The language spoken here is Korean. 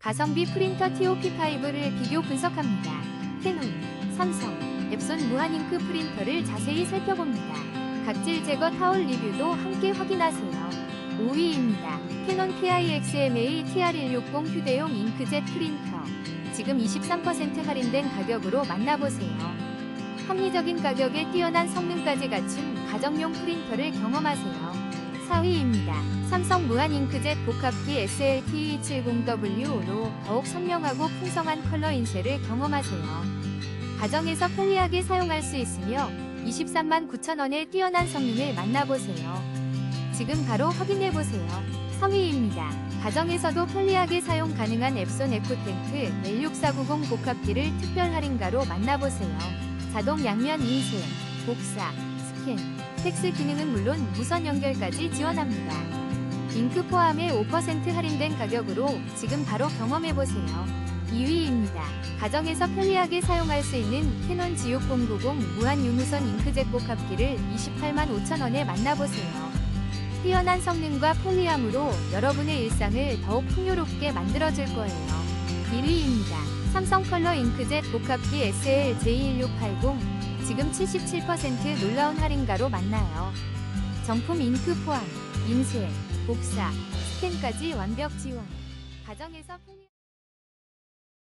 가성비 프린터 TOP5를 비교 분석합니다. 캐논, 삼성, 앱손 무한 잉크 프린터를 자세히 살펴봅니다. 각질 제거 타올 리뷰도 함께 확인하세요. 5위입니다. 캐논 PIXMA TR160 휴대용 잉크젯 프린터. 지금 23% 할인된 가격으로 만나보세요. 합리적인 가격에 뛰어난 성능까지 갖춘 가정용 프린터를 경험하세요. 4위입니다. 삼성 무한 잉크젯 복합기 SLT270W로 더욱 선명하고 풍성한 컬러 인쇄를 경험하세요. 가정에서 편리하게 사용할 수 있으며 23만 9천원의 뛰어난 성능을 만나보세요. 지금 바로 확인해보세요. 3위입니다. 가정에서도 편리하게 사용 가능한 앱손 에코탱크 L6490 복합기를 특별 할인가로 만나보세요. 자동 양면 인쇄, 복사, 스 캔, 텍스 기능은 물론 무선 연결까지 지원합니다. 잉크 포함에 5% 할인된 가격으로 지금 바로 경험해보세요. 2위입니다. 가정에서 편리하게 사용할 수 있는 캐논 G6090 무한 유무선 잉크젯 복합기를 28만 5천원에 만나보세요. 뛰어난 성능과 편리함으로 여러분의 일상을 더욱 풍요롭게 만들어줄 거예요. 1위입니다. 삼성 컬러 잉크젯 복합기 SL J1680 지금 77% 놀라운 할인가로 만나요. 정품 잉크 포함, 인쇄, 복사, 스캔까지 완벽 지원. 가정에서 편리